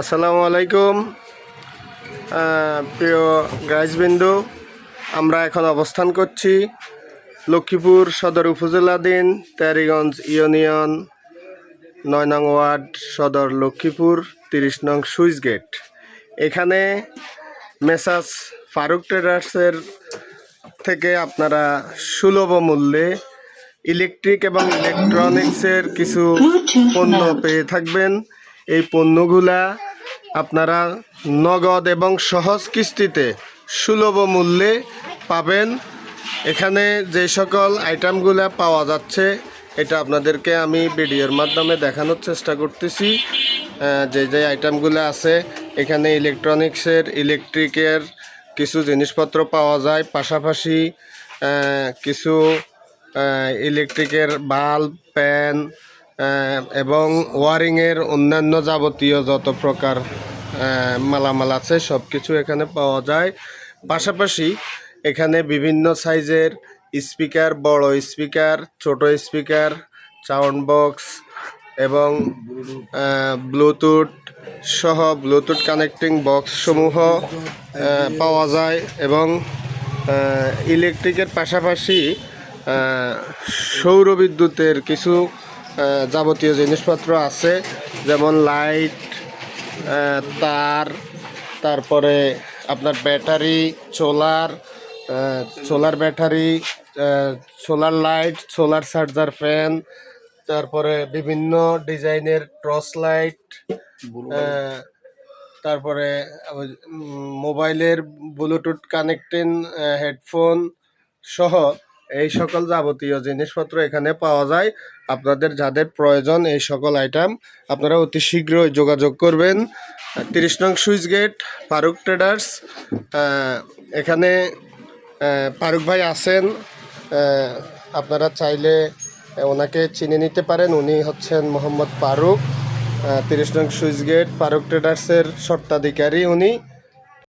আসসালামু আলাইকুম। প্রিয় গাইজবিন্দু আমরা এখন অবস্থান করছি লক্ষ্মীপুর সদর উপজেলাধীন তেরিগঞ্জ ইউনিয়ন নয় নং ওয়ার্ড সদর লক্ষ্মীপুর তিরিশ নং সুইচ গেট। এখানে মেসাস ফারুক ট্রেডার্সের থেকে আপনারা সুলভ মূল্যে ইলেকট্রিক এবং ইলেকট্রনিক্সের কিছু পণ্য পেয়ে থাকবেন। এই পণ্যগুলা আপনারা নগদ এবং সহজ কিস্তিতে সুলভ মূল্যে পাবেন। এখানে যে সকল আইটেমগুলো পাওয়া যাচ্ছে, এটা আপনাদেরকে আমি ভিডিওর মাধ্যমে দেখানোর চেষ্টা করতেছি। যে যে আইটেমগুলো আছে, এখানে ইলেকট্রনিক্সের, ইলেকট্রিকের কিছু জিনিসপত্র পাওয়া যায়। পাশাপাশি কিছু ইলেকট্রিকের বাল্ব, প্যান এবং ওয়ারিংয়ের অন্যান্য যাবতীয় যত প্রকার মালামাল আছে সব কিছু এখানে পাওয়া যায়। পাশাপাশি এখানে বিভিন্ন সাইজের স্পিকার, বড় স্পিকার, ছোট স্পিকার, সাউন্ড বক্স এবং ব্লুটুথ সহ ব্লুটুথ কানেক্টিং বক্স সমূহ পাওয়া যায় এবং ইলেকট্রিকের পাশাপাশি সৌর বিদ্যুতের কিছু যাবতীয় জিনিসপত্র আছে যেমন লাইট তার তারপরে আপনার battery solar solar battery solar light solar charger fan তারপরে বিভিন্ন ডিজাইনের টর্চ লাইট তারপরে মোবাইলের ব্লুটুথ কানেক্টিং হেডফোন সহ এই সকল যাবতীয় জিনিসপত্র এখানে পাওয়া যায়। আপনাদের যাদের প্রয়োজন এই সকল আইটেম আপনারা অতি শীঘ্রই যোগাযোগ করবেন। তিরিশ নং সুইচ গেট, ফারুক ট্রেডার্স এখানে ফারুক ভাই আছেন। আপনারা চাইলে ওনাকে চিনে নিতে পারেন। উনি হচ্ছেন মোহাম্মদ ফারুক। তিরিশ নং সুইচ গেট, ফারুক ট্রেডার্সের স্বত্বাধিকারী উনি।